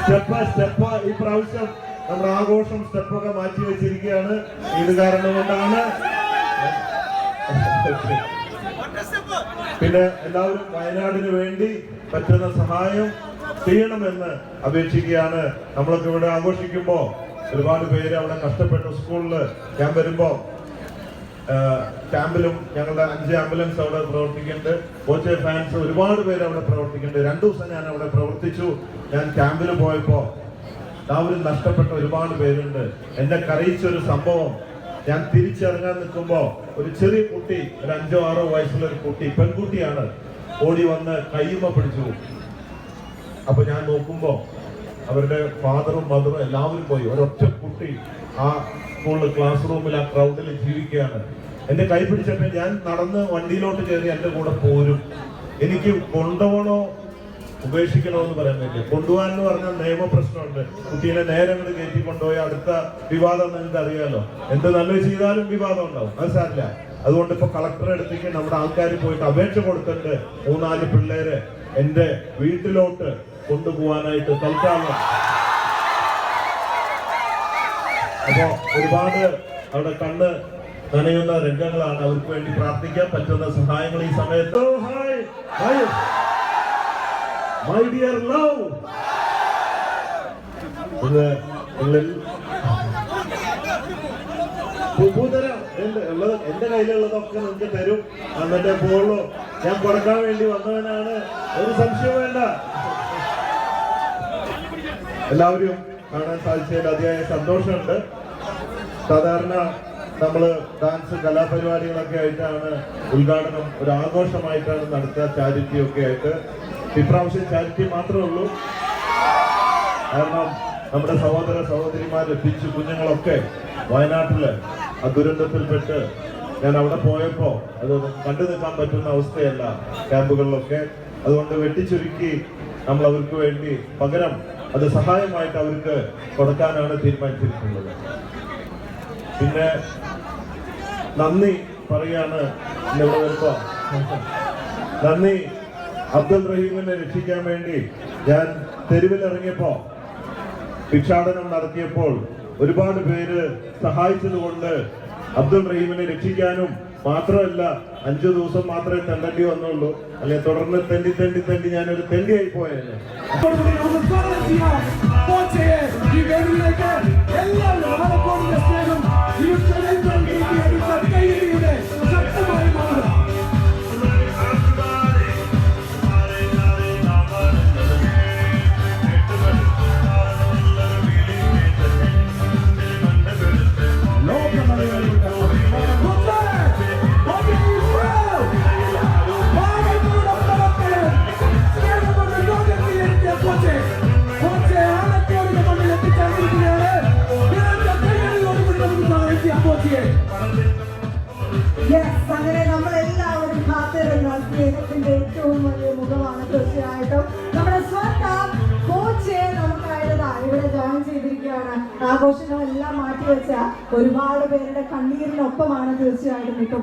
Step step ഈ പ്രാവശ്യം നമ്മുടെ ആഘോഷം സ്റ്റെപ്പൊക്കെ മാറ്റി വെച്ചിരിക്കുകയാണ്. ഇത് കാരണം കൊണ്ടാണ്. പിന്നെ എല്ലാവരും വയനാടിന് വേണ്ടി പറ്റുന്ന സഹായം ചെയ്യണമെന്ന് അപേക്ഷിക്കുകയാണ്. നമ്മളൊക്കെ ഇവിടെ ആഘോഷിക്കുമ്പോ ഒരുപാട് പേര് അവിടെ കഷ്ടപ്പെട്ടു സ്കൂളിൽ ഞാൻ വരുമ്പോ ആഹ് ക്യാമ്പിലും ഞങ്ങളുടെ അഞ്ച് ആംബുലൻസ് അവിടെ പ്രവർത്തിക്കുന്നുണ്ട്. കോച്ച് ഫാൻസ് ഒരുപാട് പേര് അവിടെ പ്രവർത്തിക്കുന്നുണ്ട്. രണ്ടു ദിവസം ഞാൻ അവിടെ പ്രവർത്തിച്ചു. ഞാൻ ക്യാമ്പിൽ പോയപ്പോ എല്ലാവരും നഷ്ടപ്പെട്ട ഒരുപാട് പേരുണ്ട്. എന്നെ കറിയിച്ച ഒരു സംഭവം. ഞാൻ തിരിച്ചിറങ്ങാൻ നിൽക്കുമ്പോ ഒരു ചെറിയ കുട്ടി ഒരു അഞ്ചോ ആറോ വയസ്സുള്ള ഒരു കുട്ടി പെൺകുട്ടിയാണ് ഓടി വന്ന് കയ്യുമ്മ പിടിച്ചു. അപ്പൊ ഞാൻ നോക്കുമ്പോ അവരുടെ ഫാദറും മദറും എല്ലാവരും പോയി. ഒരൊറ്റ കുട്ടി ആ സ്കൂളിൽ ക്ലാസ് റൂമിൽ ആ ക്രൗഡിൽ ജീവിക്കുകയാണ്. എന്റെ കൈ പിടിച്ചപ്പോൾ ഞാൻ നടന്ന് വണ്ടിയിലോട്ട് കയറി എന്റെ കൂടെ പോരും. എനിക്ക് കൊണ്ടുപോകണോ ഉപേക്ഷിക്കണമെന്ന് പറയാൻ പറ്റില്ല. കൊണ്ടുപോകാൻ എന്ന് പറഞ്ഞാൽ നിയമപ്രശ്നമുണ്ട് കുട്ടീനെ നേരെ അങ്ങോട്ട് കയറ്റി കൊണ്ടുപോയി അടുത്ത വിവാദം നിങ്ങൾക്ക് അറിയാലോ എന്ത് നല്ലത് ചെയ്താലും വിവാദം ഉണ്ടാവും. അത് സാരില്ല അതുകൊണ്ട് ഇപ്പൊ കളക്ടറെ അടുത്തേക്ക് നമ്മുടെ ആൾക്കാർ പോയിട്ട് അപേക്ഷ കൊടുത്തിട്ട് മൂന്നാൽ പിള്ളേരെ. എന്റെ വീട്ടിലോട്ട് കൊണ്ടുപോകാനായിട്ട് തൽക്കാലം. അപ്പോ ഒരുപാട് അവിടെ കണ്ണ് നനയുന്ന രംഗങ്ങളാണ് അവർക്ക് വേണ്ടി പ്രാർത്ഥിക്കാൻ പറ്റുന്ന സഹായങ്ങൾ ഈ സമയത്ത്. മൈ ഡിയർ ലവ് ഇത് നിങ്ങളിൽ ഭൂതരം എന്റെ എന്റെ കയ്യിലുള്ളതൊക്കെ നിങ്ങൾക്ക് തരും. എന്നിട്ട് പോളോ ഞാൻ കൊടുക്കാൻ വേണ്ടി വന്നവനാണ്. ഒരു സംശയം വേണ്ട. എല്ലാവരും കാണാൻ സാധിച്ചതിൽ അതിയായ സന്തോഷമുണ്ട്. സാധാരണ നമ്മൾ ഡാൻസ് കലാപരിപാടികളൊക്കെ ആയിട്ടാണ് ഉദ്ഘാടനം ഒരു ആഘോഷമായിട്ടാണ് നടത്തുക ചാരിറ്റി ഒക്കെ ആയിട്ട്. ഇപ്രാവശ്യം ചാരിറ്റി മാത്രമേ ഉള്ളൂ. കാരണം നമ്മുടെ സഹോദര സഹോദരിമാര് പിച്ചു കുഞ്ഞുങ്ങളൊക്കെ വയനാട്ടിൽ. ആ ദുരന്തത്തിൽപ്പെട്ട് ഞാൻ അവിടെ പോയപ്പോ അത് കണ്ടു നിൽക്കാൻ പറ്റുന്ന അവസ്ഥയല്ല ക്യാമ്പുകളിലൊക്കെ. അതുകൊണ്ട് വെട്ടിച്ചുരുക്കി നമ്മൾ അവർക്ക് വേണ്ടി പകരം അത് സഹായമായിട്ട് അവർക്ക് കൊടുക്കാനാണ് തീരുമാനിച്ചിരിക്കുന്നത്. പിന്നെ നന്ദി പറയാണ് വരുമ്പോ നന്ദി അബ്ദുൽ റഹീമിനെ രക്ഷിക്കാൻ വേണ്ടി ഞാൻ തെരുവിലിറങ്ങിയപ്പോ ഭിക്ഷാടനം നടത്തിയപ്പോൾ ഒരുപാട് പേര് സഹായിച്ചതുകൊണ്ട് അബ്ദുൾ റഹീമിനെ രക്ഷിക്കാനും മാത്രമല്ല അഞ്ചു ദിവസം മാത്രമേ തെണ്ടേണ്ടി വന്നുള്ളൂ. അല്ലെ തുടർന്ന് തെണ്ടി തെണ്ടി തെണ്ടി ഞാനൊരു തെണ്ടിയായി ആയി ശക്തമായി സ്നേഹത്തിന്റെ ഏറ്റവും വലിയ മുഖമാണ് തീർച്ചയായിട്ടും. നമ്മുടെ സ്വന്തം കോച്ച് നമുക്കായതാ ഇവിടെ ജോയിൻ ചെയ്തിരിക്കുകയാണ്. ആഘോഷങ്ങളെല്ലാം മാറ്റിവെച്ച ഒരുപാട് പേരുടെ കണ്ണീരിനൊപ്പമാണ് തീർച്ചയായിട്ടും മിക്ക